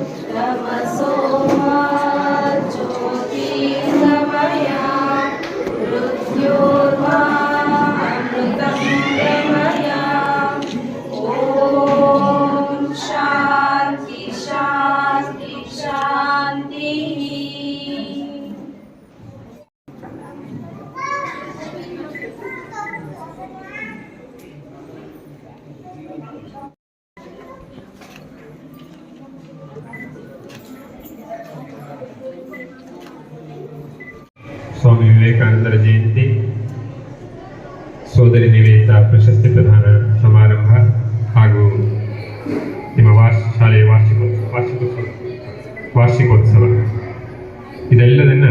Rama Soma ಸ್ವಾಮಿ ವಿವೇಕಾನಂದರ ಜಯಂತಿ. ಸೋದರಿ ನಿವೇದಿತ ಪ್ರಶಸ್ತಿ ಪ್ರದಾನ ಸಮಾರಂಭ ಹಾಗೂ ನಿಮ್ಮ ವಾರ್ಷ, ಶಾಲೆಯ ವಾರ್ಷಿಕೋತ್ಸವ ವಾರ್ಷಿಕೋತ್ಸವ ವಾರ್ಷಿಕೋತ್ಸವ. ಇದೆಲ್ಲದನ್ನ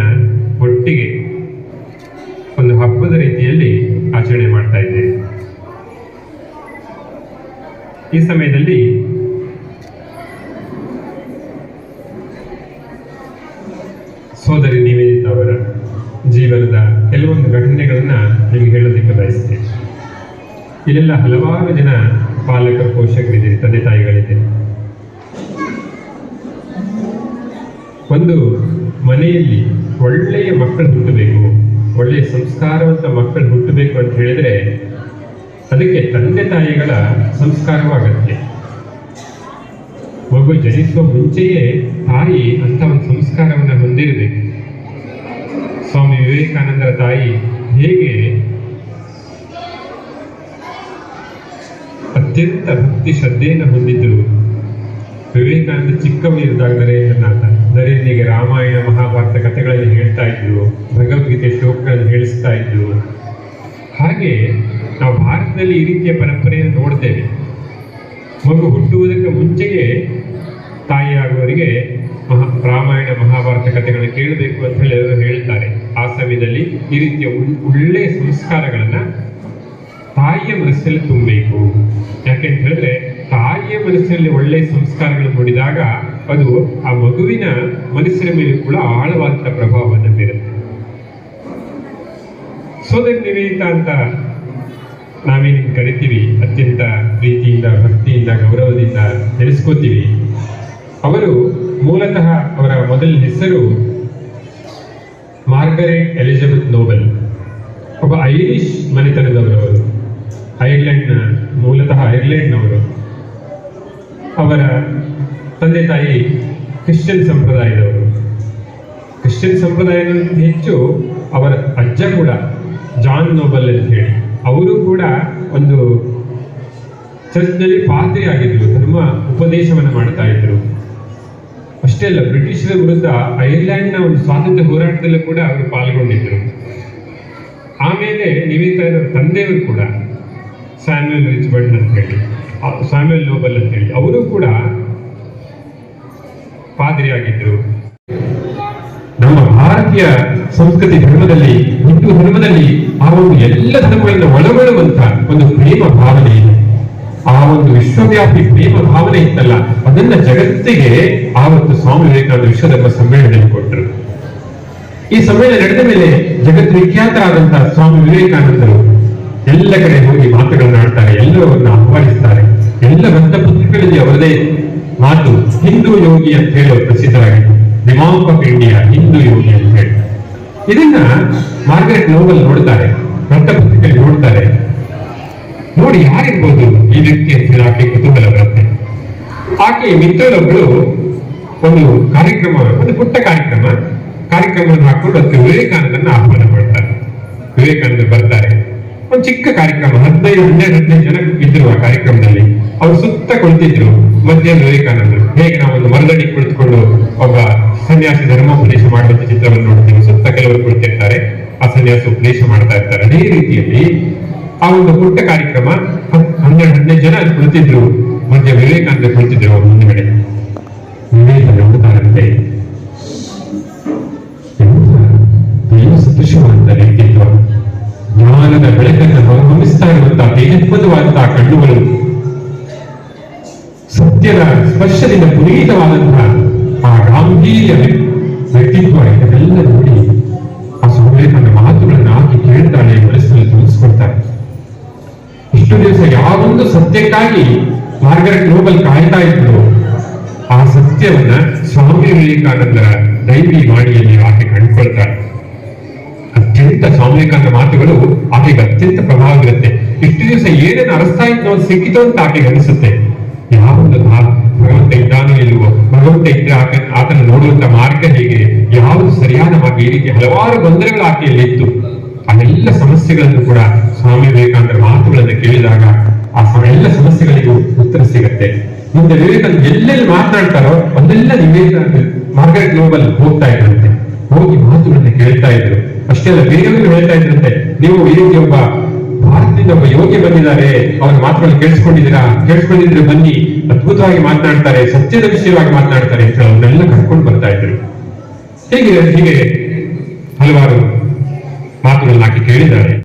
ಒಟ್ಟಿಗೆ ಒಂದು ಹಬ್ಬದ ರೀತಿಯಲ್ಲಿ ಆಚರಣೆ ಮಾಡ್ತಾ ಇದ್ದೇವೆ. ಈ ಸಮಯದಲ್ಲಿ ಸೋದರಿ ನಿವೇದಿತ ಅವರ ಜೀವನದ ಕೆಲವೊಂದು ಘಟನೆಗಳನ್ನ ನಿಮಗೆ ಹೇಳೋದಕ್ಕೆ ಬಯಸ್ತೇನೆ. ಇಲ್ಲೆಲ್ಲ ಹಲವಾರು ಜನ ಪಾಲಕ ಪೋಷಕರಿದ್ದೀರಿ ತಂದೆ ತಾಯಿಗಳಿದೆ. ಒಂದು ಮನೆಯಲ್ಲಿ ಒಳ್ಳೆಯ ಮಕ್ಕಳು ಹುಟ್ಟಬೇಕು, ಒಳ್ಳೆಯ ಸಂಸ್ಕಾರವಂತ ಮಕ್ಕಳು ಹುಟ್ಟಬೇಕು ಅಂತ ಹೇಳಿದ್ರೆ ಅದಕ್ಕೆ ತಂದೆ ತಾಯಿಗಳ ಸಂಸ್ಕಾರವೂ ಅಗತ್ಯ. ಮಗು ಜನಿಸುವ ಮುಂಚೆಯೇ ತಾಯಿ ಅಂತ ಒಂದು ಸಂಸ್ಕಾರವನ್ನು ಹೊಂದಿರಬೇಕು. ಸ್ವಾಮಿ ವಿವೇಕಾನಂದರ ತಾಯಿ ಹೇಗೆ ಅತ್ಯಂತ ಭಕ್ತಿ ಶ್ರದ್ಧೆಯನ್ನು ಹೊಂದಿದ್ದರು ವಿವೇಕಾನಂದ ಚಿಕ್ಕವನಿದ್ದಾಗ ನರೇಂದ್ರನಾಥ ನರೇಂದ್ರನಿಗೆ ರಾಮಾಯಣ, ಮಹಾಭಾರತ ಕಥೆಗಳಲ್ಲಿ ಹೇಳ್ತಾ ಇದ್ರು ಭಗವದ್ಗೀತೆ ಶ್ಲೋಕಗಳನ್ನು ಹೇಳಿಸ್ತಾ ಇದ್ರು ಹಾಗೆ ನಾವು ಭಾರತದಲ್ಲಿ ಈ ರೀತಿಯ ಪರಂಪರೆಯನ್ನು ನೋಡ್ತೇವೆ. ಮಗು ಹುಟ್ಟುವುದಕ್ಕೆ ಮುಂಚೆಯೇ ತಾಯಿಯಾಗುವವರಿಗೆ ಮಹಾ ರಾಮಾಯಣ ಮಹಾಭಾರತ ಕಥೆಗಳನ್ನು ಕೇಳಬೇಕು ಅಂತ ಹೇಳಿ ಅವರು ಹೇಳ್ತಾರೆ. ಆ ಸಮಯದಲ್ಲಿ ಈ ರೀತಿಯ ಒಳ್- ಒಳ್ಳೆಯ ಸಂಸ್ಕಾರಗಳನ್ನ ತಾಯಿಯ ಮನಸ್ಸಲ್ಲಿ ತುಂಬಬೇಕು. ಯಾಕೆಂತ ಹೇಳಿದ್ರೆ, ತಾಯಿಯ ಮನಸ್ಸಿನಲ್ಲಿ ಒಳ್ಳೆಯ ಸಂಸ್ಕಾರಗಳು ಮೂಡಿದಾಗ ಅದು ಆ ಮಗುವಿನ ಮನಸ್ಸಿನ ಮೇಲೆ ಕೂಡ ಆಳವಾದಂಥ ಪ್ರಭಾವವನ್ನು ಬೀರುತ್ತೆ. ಸೋದರಿ ನಿವೇದಿತ ಅಂತ ನಾವೇನು ಕರಿತೀವಿ, ಅತ್ಯಂತ ಪ್ರೀತಿಯಿಂದ, ಭಕ್ತಿಯಿಂದ, ಗೌರವದಿಂದ ನೆನೆಸ್ಕೋತೀವಿ ಅವರು ಮೂಲತಃ ಅವರ ಮೊದಲ ಹೆಸರು ಮಾರ್ಗರೆಟ್ ಎಲಿಜಬೆತ್ ನೋಬೆಲ್. ಒಬ್ಬ ಐರಿಷ್ ಮನೆತನದವರವರು, ಐರ್ಲೆಂಡ್ನ, ಮೂಲತಃ ಐರ್ಲೆಂಡ್ನವರು. ಅವರ ತಂದೆ ತಾಯಿ ಕ್ರಿಶ್ಚಿಯನ್ ಸಂಪ್ರದಾಯದವರು. ಕ್ರಿಶ್ಚಿಯನ್ ಸಂಪ್ರದಾಯ ಹೆಚ್ಚು ಅವರ ಅಜ್ಜ ಕೂಡ ಜಾನ್ ನೋಬಲ್ ಅಂತ ಹೇಳಿ. ಅವರು ಕೂಡ ಒಂದು ಚರ್ಚ್ನಲ್ಲಿ ಆಗಿದ್ರು ಧರ್ಮ ಉಪದೇಶವನ್ನು ಮಾಡ್ತಾ ಇದ್ರು ಅಷ್ಟೇ ಅಲ್ಲ, ಬ್ರಿಟಿಷರ ವಿರುದ್ಧ ನ ಒಂದು ಸ್ವಾತಂತ್ರ್ಯ ಹೋರಾಟದಲ್ಲೂ ಕೂಡ ಅವರು ಪಾಲ್ಗೊಂಡಿದ್ದರು. ಆಮೇಲೆ ನಿವೇದಿತ ಇರೋ ತಂದೆಯವರು ಕೂಡ ಸ್ಯಾಮ್ಯುಯಲ್ ರಿಚ್ಬರ್ಡ್ ಅಂತ ಹೇಳಿ ಸ್ಯಾಮ್ಯುಯಲ್ ನೋಬಲ್ ಅಂತ ಹೇಳಿ, ಅವರು ಕೂಡ ಪಾದ್ರಿಯಾಗಿದ್ರು ನಮ್ಮ ಭಾರತೀಯ ಸಂಸ್ಕೃತಿ ಧರ್ಮದಲ್ಲಿ ಹಿಂದೂ ಧರ್ಮದಲ್ಲಿ ಆ ಒಂದು ಎಲ್ಲ ಧರ್ಮಗಳನ್ನು ಒಳಗೊಳ್ಳುವಂತಹ ಒಂದು ಪ್ರೇಮ ಭಾವನೆ ಇದೆ. ಆ ಒಂದು ವಿಶ್ವವ್ಯಾಪಿ ಪ್ರೇಮ ಭಾವನೆ ಇತ್ತಲ್ಲ, ಅದನ್ನ ಜಗತ್ತಿಗೆ ಆವತ್ತು ಸ್ವಾಮಿ ವಿವೇಕಾನಂದ ವಿಶ್ವಧರ್ಮ ಸಮ್ಮೇಳನ ಕೊಟ್ಟರು. ಈ ಸಮ್ಮೇಳನ ನಡೆದ ಮೇಲೆ ಜಗತ್ ವಿಖ್ಯಾತರಾದಂತಹ ಸ್ವಾಮಿ ವಿವೇಕಾನಂದರು ಎಲ್ಲ ಕಡೆ ಹೋಗಿ ಮಾತುಗಳನ್ನು ಆಡ್ತಾರೆ ಎಲ್ಲರನ್ನ ಆಹ್ವಾನಿಸ್ತಾರೆ ಎಲ್ಲ ಬಂದ ಪುಸ್ತಕಗಳಲ್ಲಿ ಅವರದೇ ಮಾತು, ಹಿಂದೂ ಯೋಗಿ ಅಂತ ಹೇಳಿ ಅವರು ಪ್ರಸಿದ್ಧರಾಗಿತ್ತು ಆಫ್ ಇಂಡಿಯಾ, ಹಿಂದೂ ಯೋಗಿ ಅಂತ ಹೇಳಿ. ಇದನ್ನ ಮಾರ್ಗರೆಟ್ ನೋಬಲ್ ನೋಡ್ತಾರೆ ಪುಸ್ತಕದಲ್ಲಿ ನೋಡ್ತಾರೆ. ನೋಡಿ ಯಾರಿರ್ಬೋದು ಹೇಳಿ ಆಕೆ ಕುತೂಹಲ ಬರುತ್ತೆ. ಆಕೆ ಮಿತ್ರರೊಬ್ಳು ಒಂದು ಕಾರ್ಯಕ್ರಮ, ಒಂದು ಪುಟ್ಟ ಕಾರ್ಯಕ್ರಮ. ಕಾರ್ಯಕ್ರಮವನ್ನು ಹಾಕೊಂಡು ಅದಕ್ಕೆ ವಿವೇಕಾನಂದನ ಆಹ್ವಾನ ಮಾಡ್ತಾರೆ. ವಿವೇಕಾನಂದ ಬರ್ತಾರೆ. ಒಂದು ಚಿಕ್ಕ ಕಾರ್ಯಕ್ರಮ, ಹದಿನೈದು, ಹನ್ನೆರಡು, ಹದಿನೈದು ಜನ ಇದ್ರು ಆ ಕಾರ್ಯಕ್ರಮದಲ್ಲಿ. ಅವ್ರು ಸುತ್ತ ಕುಳಿತಿದ್ರು ಮಧ್ಯಾಹ್ನ ವಿವೇಕಾನಂದರು ಹೇಗೆ ನಾವು ಒಂದು ಮರದಡಿ ಕುಳಿತುಕೊಂಡು ಒಬ್ಬ ಸನ್ಯಾಸಿ ಧರ್ಮೋಪದೇಶ ಮಾಡುವಂತ ಚಿತ್ರವನ್ನು ನೋಡ್ತೀವಿ. ಸುತ್ತ ಕೆಲವರು ಕುಳಿತಿರ್ತಾರೆ. ಆ ಸನ್ಯಾಸ ಉಪದೇಶ ಮಾಡ್ತಾ ಇರ್ತಾರೆ. ಅದೇ ರೀತಿಯಲ್ಲಿ ಆ ಒಂದು ಪುಟ್ಟ ಕಾರ್ಯಕ್ರಮ ಹನ್ನೆರಡು, ಹದಿನೈದು ಜನ ಅಲ್ಲಿ ಕುಳಿತಿದ್ರು. ಮಧ್ಯ ವಿವೇಕಾನಂದ ಕುಳಿತಿದ್ರು ಅವ್ರ ಮುಂದ್ಗಡೆ ವಿವೇಕ ವ್ಯಕ್ತಿತ್ವ ಜ್ಞಾನದ ಬೆಳಕನ್ನು ಹೊರಹೊಮ್ಮಿಸ್ತಾ ಇರುವಂತಹ ತೇಜಸ್ಪದವಾದಂತಹ ಕಣ್ಣುಗಳು ಸತ್ಯದ ಸ್ಪರ್ಶದಿಂದ ಪುನೀತವಾದಂತಹ ಆ ಗಾಂಭೀರ್ಯ ವ್ಯಕ್ತಿತ್ವ ಇದನ್ನೆಲ್ಲ ನೋಡಿ ಆ ಸ್ವಾಮಿ ತನ್ನ ಮಾತುಗಳನ್ನು ಹಾಕಿ ಕೇಳ್ತಾಳೆ, ಮನಸ್ಸಿನಲ್ಲಿ ತಿಳಿಸ್ಕೊಡ್ತಾರೆ ಇಷ್ಟು ದಿವಸ ಯಾವೊಂದು ಸತ್ಯಕ್ಕಾಗಿ ಮಾರ್ಗರೆಟ್ ನೋಬಲ್ ಕಾಯ್ತಾ ಇದ್ರು ಆ ಸತ್ಯವನ್ನ ಸ್ವಾಮಿ ವಿವೇಕಾನಂದರ ದೈವಿ ವಾಣಿಯಲ್ಲಿ ಆಕೆ ಕಂಡುಕೊಳ್ತಾರೆ ಅತ್ಯಂತ ಸ್ವಾಮಿ ವಿವೇಕಾನಂದ ಮಾತುಗಳು ಆಕೆಗೆ ಅತ್ಯಂತ ಪ್ರಭಾವ ಬೀರುತ್ತೆ. ಇಷ್ಟು ದಿವಸ ಏನೇನು ಅರಸ್ತಾ ಇತ್ತು ಸಿಕ್ಕಿತು ಅಂತ ಆಕೆಗೆ ಅನಿಸುತ್ತೆ. ಯಾವೊಂದು ಭಗವಂತ ಇದ್ದಾನೋ ಇಲ್ವೋ, ಭಗವಂತ ಇದ್ರೆ ಆತ ಆತನ ನೋಡುವಂತ ಮಾರ್ಗ ಹೇಗೆ? ಯಾವುದು ಸರಿಯಾದ ಮಾರ್ಗ? ಈ ರೀತಿ ಹಲವಾರು ಗೊಂದಲಗಳು ಆಕೆಯಲ್ಲಿ ಇತ್ತು ಅವೆಲ್ಲ ಸಮಸ್ಯೆಗಳನ್ನು ಕೂಡ ಸ್ವಾಮಿ ವಿವೇಕಾನಂದರ ಮಾತುಗಳನ್ನು ಕೇಳಿದಾಗ ಆ ಎಲ್ಲ ಸಮಸ್ಯೆಗಳಿಗೂ ಉತ್ತರ ಸಿಗತ್ತೆ. ಮುಂದೆ ವಿವೇಕಾನಂದ ಎಲ್ಲೆಲ್ಲಿ ಮಾತನಾಡ್ತಾರೋ ಅಲ್ಲೆಲ್ಲ ವಿವೇಕಾನಂದ ಮಾರ್ಗರೆಟ್ ಗ್ಲೋಬಲ್ ಹೋಗ್ತಾ ಇದ್ರಂತೆ. ಹೋಗಿ ಮಾತುಗಳನ್ನ ಕೇಳ್ತಾ ಇದ್ರು. ಅಷ್ಟೇ ಅಲ್ಲ ಬೇರೆಯವರು ಹೇಳ್ತಾ ಇದ್ರಂತೆ. ನೀವು ಈ ರೀತಿ ಒಬ್ಬ, ಭಾರತದಿಂದ ಒಬ್ಬ ಯೋಗಿ ಬಂದಿದ್ದಾರೆ. ಅವರ ಮಾತುಗಳನ್ನು ಕೇಳಿಸ್ಕೊಂಡಿದ್ದೀರಾ? ಕೇಳಿಸ್ಕೊಂಡಿದ್ರೆ ಬನ್ನಿ. ಅದ್ಭುತವಾಗಿ ಮಾತನಾಡ್ತಾರೆ, ಸತ್ಯದ ವಿಷಯವಾಗಿ ಮಾತನಾಡ್ತಾರೆ ಅಂತ ಅವನ್ನೆಲ್ಲ ಕರ್ಕೊಂಡು ಬರ್ತಾ ಇದ್ರು. ಹೀಗೆ ಹೀಗೆ ಹಲವಾರು ಮಾತುಗಳನ್ನ ಹಾಕಿ ಕೇಳಿದ್ದಾರೆ.